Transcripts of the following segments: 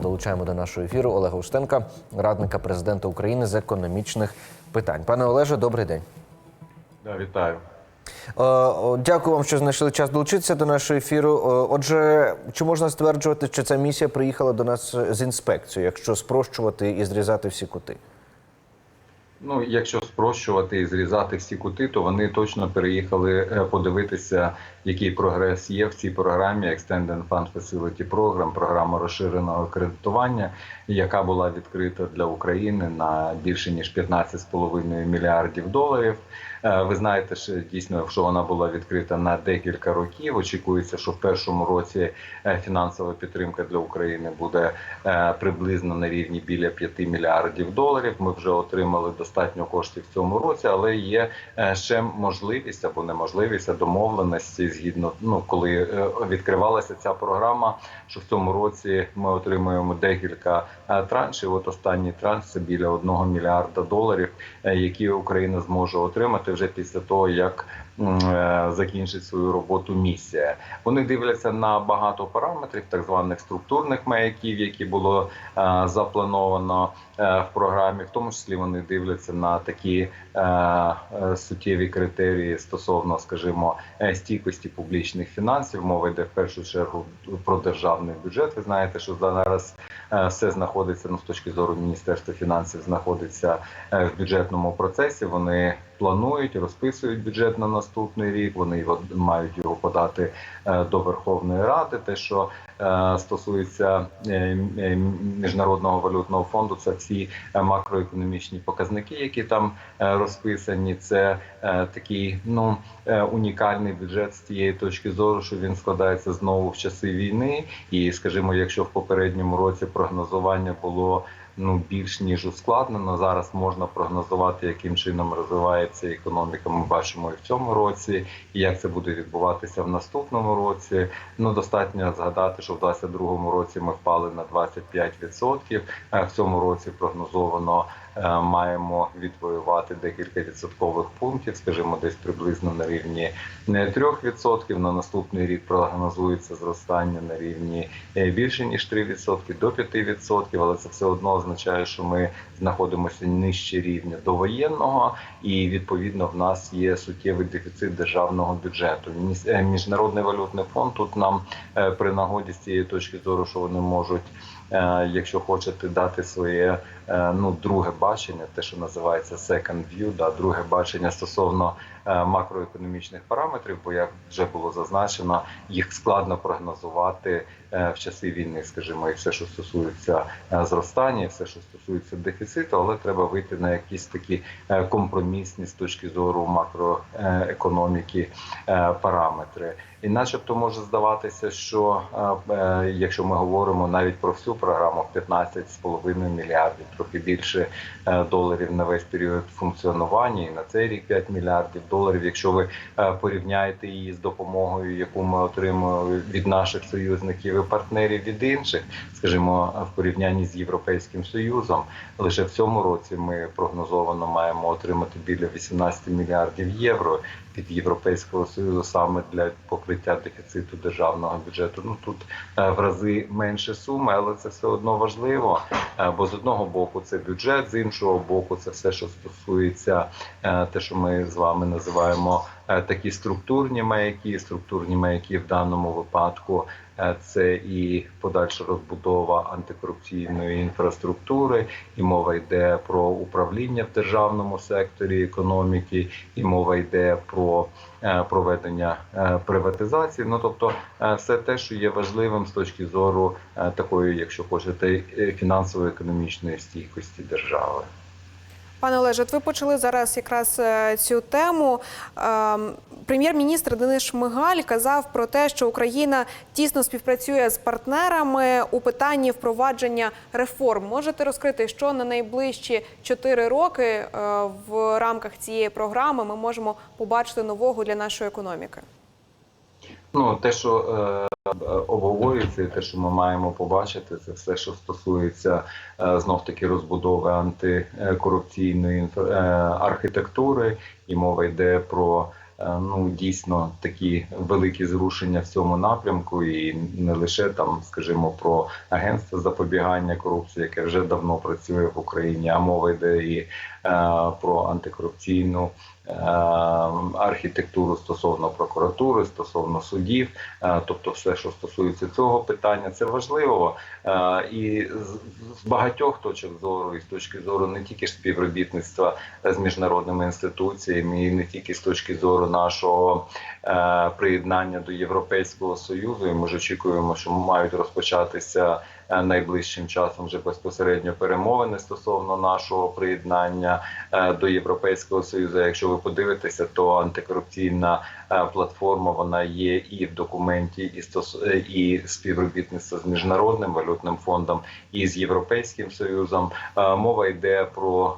Долучаємо до нашого ефіру Олега Устенка, радника президента України з економічних питань. Пане Олеже, добрий день. Да, вітаю. Е, Дякую вам, що знайшли час долучитися до нашого ефіру. Е, Отже, чи можна стверджувати, що ця місія приїхала до нас з інспекцією, якщо спрощувати і зрізати всі кути? Ну, якщо спрощувати і зрізати всі кути, то вони точно переїхали е, подивитися, який прогрес є в цій програмі Extended Fund Facility Program, програма розширеного кредитування, яка була відкрита для України на більше ніж 15,5 мільярдів доларів. Е, Ви знаєте, що дійсно, що вона була відкрита на декілька років. Очікується, що в першому році е, фінансова підтримка для України буде е, приблизно на рівні біля 5 мільярдів доларів. Ми вже отримали достатньо коштів в цьому році, але є ще можливість або неможливість домовленості згідно ну коли відкривалася ця програма. Що в цьому році ми отримуємо декілька траншів. От останній транш це біля 1 мільярда доларів, які Україна зможе отримати вже після того, як е, закінчить свою роботу місія. Вони дивляться на багато параметрів, так званих структурних маяків, які було е, заплановано е, в програмі. В тому числі вони дивляться на такі суттєві критерії стосовно, скажімо, стійкості публічних фінансів. Мова йде в першу чергу про державний бюджет. Ви знаєте, що зараз все знаходиться ну, з точки зору міністерства фінансів, знаходиться в бюджетному процесі. Вони планують, розписують бюджет на наступний рік. Вони мають його подати е, до Верховної Ради. Те, що е, стосується е, міжнародного валютного фонду, це всі макроекономічні показники, які там розписані. Це такий ну унікальний бюджет з тієї точки зору, що він складається знову в часи війни. І, скажімо, якщо в попередньому році прогнозування було ну більш ніж ускладнено. Зараз можна прогнозувати, яким чином розвивається економіка. Ми бачимо і в цьому році, і як це буде відбуватися в наступному році. Ну достатньо згадати, що в 2022 році ми впали на 25%. а В цьому році прогнозовано. Е, Маємо відвоювати декілька відсоткових пунктів, скажімо, десь приблизно на рівні не 3%. На наступний рік прогнозується зростання на рівні е, більше ніж 3% до 5%, але це все одно означає, що ми знаходимося нижче рівня довоєнного, і відповідно в нас є суттєвий дефіцит державного бюджету. Е, Міжнародний валютний фонд тут нам при нагоді з цієї точки зору, що вони можуть. Е, Якщо хочете дати своє е, ну друге бачення, те, що називається second view, да, друге бачення стосовно макроекономічних параметрів, бо як вже було зазначено, їх складно прогнозувати е, в часи війни, скажімо, і все, що стосується е, зростання, і все, що стосується дефіциту, але треба вийти на якісь такі е, компромісні з точки зору макроекономіки е, параметри. І, начебто, може здаватися, що е, е, якщо ми говоримо навіть про всю програму 15,5 мільярдів, трохи більше е, доларів на весь період функціонування, і на цей рік 5 мільярдів доларів. Якщо ви е, порівняєте її з допомогою, яку ми отримуємо від наших союзників і партнерів від інших, скажімо, в порівнянні з європейським союзом, лише в цьому році ми прогнозовано маємо отримати біля 18 мільярдів євро від Європейського союзу саме для покриття дефіциту державного бюджету. Ну тут е, в рази менше суми, але це все одно важливо. Е, Бо з одного боку це бюджет, з іншого боку, це все, що стосується е, те, що ми з вами називаємо такі структурні маяки. Структурні маяки в даному випадку е, це і подальша розбудова антикорупційної інфраструктури, і мова йде про управління в державному секторі економіки, і мова йде про е, проведення е, приватизації. Ну тобто, е, все те, що є важливим з точки зору е, такої, якщо хочете, е, фінансово-економічної стійкості держави. Пане Олеже, ви почали зараз якраз е, цю тему. Ем, Прем'єр-міністр Денис Шмигаль казав про те, що Україна тісно співпрацює з партнерами у питанні впровадження реформ. Можете розкрити, що на найближчі чотири роки е, в рамках цієї програми ми можемо побачити нового для нашої економіки? Ну, те, що е, обговорюється, і те, що ми маємо побачити, це все, що стосується е, знов таки розбудови антикорупційної е, архітектури, і мова йде про е, ну дійсно такі великі зрушення в цьому напрямку, і не лише там, скажімо, про агентство запобігання корупції, яке вже давно працює в Україні, а мова йде і е, про антикорупційну архітектуру стосовно прокуратури, стосовно судів, е, тобто все, що стосується цього питання, це важливо. Е, І з- багатьох точок зору, і з точки зору не тільки співробітництва з міжнародними інституціями, і не тільки з точки зору нашого е, приєднання до Європейського союзу. І ми ж очікуємо, що мають розпочатися найближчим часом вже безпосередньо перемовини стосовно нашого приєднання е, до Європейського союзу. Якщо ви подивитеся, то антикорупційна е, платформа вона є і в документі, і стос е, і співробітництво з міжнародним валютним фондом, і з європейським союзом. Е, Мова йде про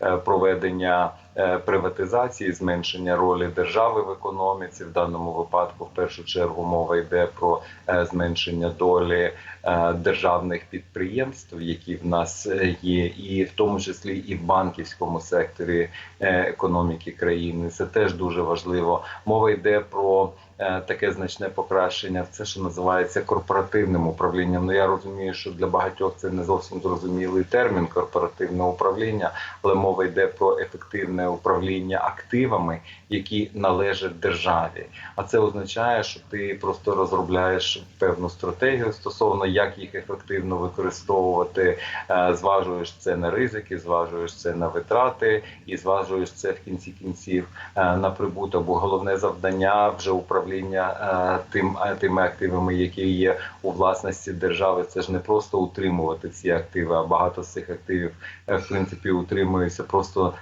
е, е, проведення. Е, Приватизації, зменшення ролі держави в економіці в даному випадку, в першу чергу, мова йде про е, зменшення долі е, державних підприємств, які в нас є, і в тому числі і в банківському секторі економіки країни. Це теж дуже важливо. Мова йде про таке значне покращення в це, що називається корпоративним управлінням. Ну я розумію, що для багатьох це не зовсім зрозумілий термін корпоративне управління, але мова йде про ефективне управління активами, які належать державі. А це означає, що ти просто розробляєш певну стратегію стосовно як їх ефективно використовувати, е, зважуєш це на ризики, зважуєш це на витрати і зважуєш це в кінці кінців е, на прибуток. Бо головне завдання вже управління е, тим е, тими активами, які є у власності держави. Це ж не просто утримувати ці активи, а багато з цих активів е, в принципі утримуються просто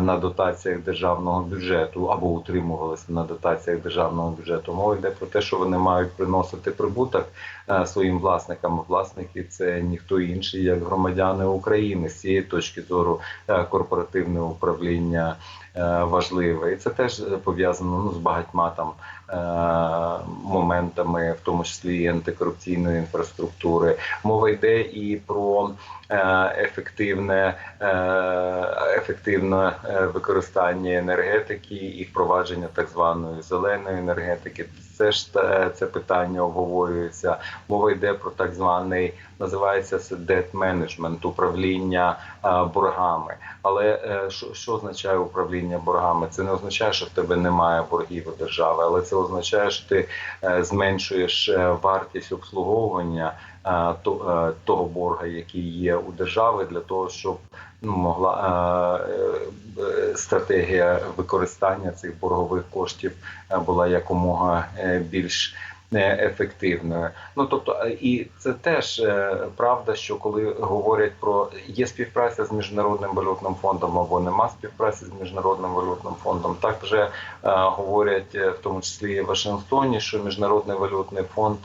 на дотаціях державного бюджету або утримувалися на дотаціях державного бюджету. Мова йде про те, що вони мають приносити прибуток своїм власникам. Власники це ніхто інший, як громадяни України. З цієї точки зору корпоративне управління важливе, і це теж пов'язано ну з багатьма там моментами, в тому числі і антикорупційної інфраструктури. Мова йде і про е, ефективне, е, ефективне е, використання енергетики і впровадження так званої зеленої енергетики. Це ж це питання обговорюється. Мова йде про так званий називається це debt management, управління е, боргами. Але е, що, що означає управління боргами? Це не означає, що в тебе немає боргів у держави, але це означає, що ти е, зменшуєш е, вартість обслуговування е, то- того борга, який є у держави, для того, щоб ну, могла стратегія використання цих боргових коштів була якомога більш ефективною. Ну тобто, е, і це теж е, правда, що коли говорять про є співпраця з міжнародним валютним фондом або нема співпраці з міжнародним валютним фондом, так вже е, говорять в тому числі і в Вашингтоні, що міжнародний валютний фонд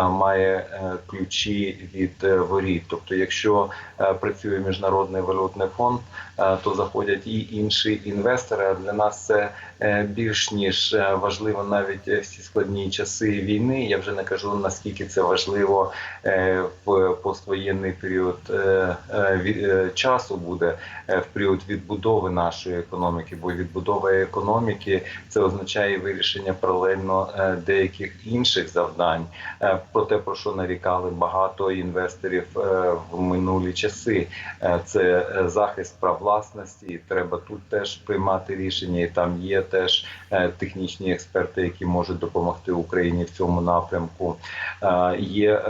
має е, ключі від е, воріт. Тобто, якщо е, працює міжнародний валютний фонд, то заходять і інші інвестори. Для нас це більш ніж важливо навіть в ці складні часи війни. Я вже не кажу наскільки це важливо в поствоєнний період часу буде в період відбудови нашої економіки. Бо відбудова економіки це означає вирішення паралельно деяких інших завдань. Про те, про що нарікали багато інвесторів е, в минулі часи. Е, Це е, захист прав власності. Треба тут теж приймати рішення. І там є теж технічні експерти, які можуть допомогти Україні в цьому напрямку. Є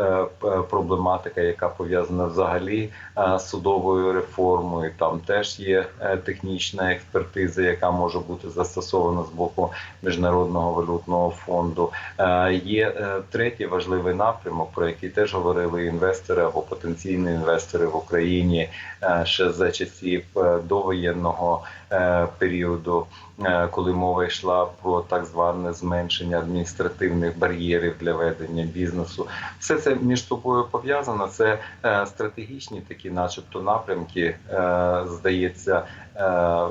проблематика, яка пов'язана взагалі з судовою реформою. Там теж є технічна експертиза, яка може бути застосована з боку міжнародного валютного фонду. Є е, третій важливий напрямок, про який теж говорили інвестори або потенційні інвестори в Україні е, ще за часів е, довоєнного періоду, е, коли мова йшла про так зване зменшення адміністративних бар'єрів для ведення бізнесу. Все це між собою пов'язано. Це е, стратегічні такі, начебто, напрямки, е, здається, Е,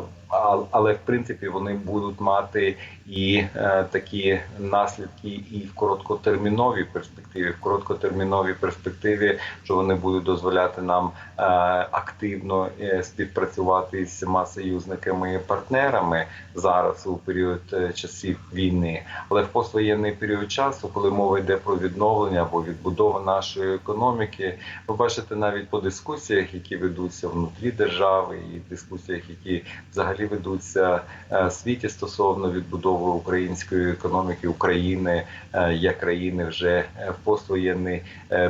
але в принципі вони будуть мати і е, такі наслідки і в короткотерміновій перспективі. В короткотерміновій перспективі, що вони будуть дозволяти нам е, активно е, співпрацювати з всіма союзниками і партнерами зараз у період е, часів війни. Але в поствоєнний період часу, коли мова йде про відновлення або відбудову нашої економіки, ви бачите навіть по дискусіях, які ведуться внутрі держави, і дискусіях, які взагалі ведуться е, в світі стосовно відбудови української економіки України е, як країни вже в поствоєнний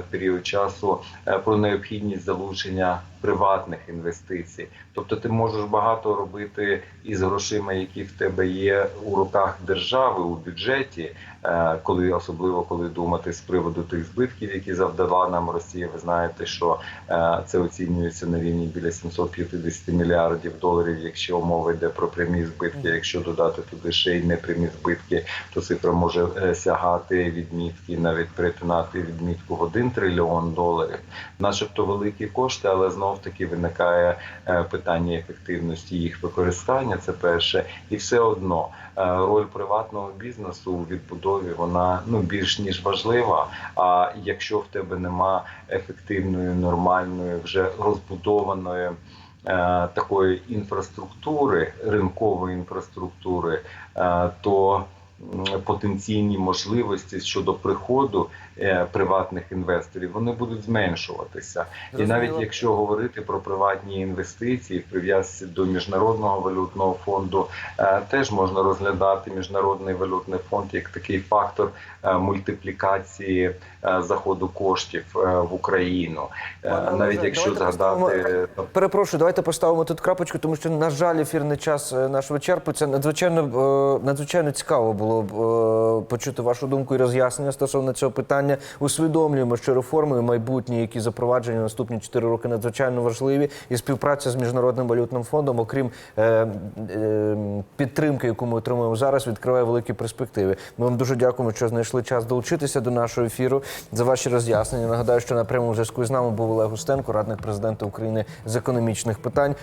період часу про необхідність залучення приватних інвестицій. Тобто, ти можеш багато робити із грошима, які в тебе є у руках держави у бюджеті, е, коли особливо коли думати з приводу тих збитків, які завдала нам Росія. Ви знаєте, що е, це оцінюється на рівні біля 750 мільярдів доларів. Якщо мова йде про прямі збитки, якщо додати туди ще й непрямі збитки, то цифра може е, сягати відмітки, навіть перетинати відмітку в 1 трильйон доларів, начебто великі кошти, але знов таки виникає е, питання ефективності їх використання. Це перше, і все одно е, роль приватного бізнесу у відбудові вона ну більш ніж важлива. А якщо в тебе нема ефективної, нормальної, вже розбудованої. е, Такої інфраструктури, ринкової інфраструктури, то потенційні можливості щодо приходу приватних інвесторів вони будуть зменшуватися. І навіть якщо говорити про приватні інвестиції в прив'язці до міжнародного валютного фонду, е, теж можна розглядати міжнародний валютний фонд як такий фактор е, мультиплікації е, заходу коштів е, в Україну. Е, Пане Навіть якщо згадати поставимо- Перепрошую, давайте поставимо тут крапочку, тому що, на жаль, ефірний час е, наш вичерпується. Надзвичайно, е, надзвичайно цікаво було б е, почути вашу думку і роз'яснення стосовно цього питання. Усвідомлюємо, що реформи майбутні, які запроваджені наступні 4 роки, надзвичайно важливі. І співпраця з міжнародним валютним фондом, окрім е, е, підтримки, яку ми отримуємо зараз, відкриває великі перспективи. Ми вам дуже дякуємо, що знайшли час долучитися до нашого ефіру за ваші роз'яснення. Нагадаю, що на прямому зв'язку з нами був Олег Устенко, радник президента України з економічних питань.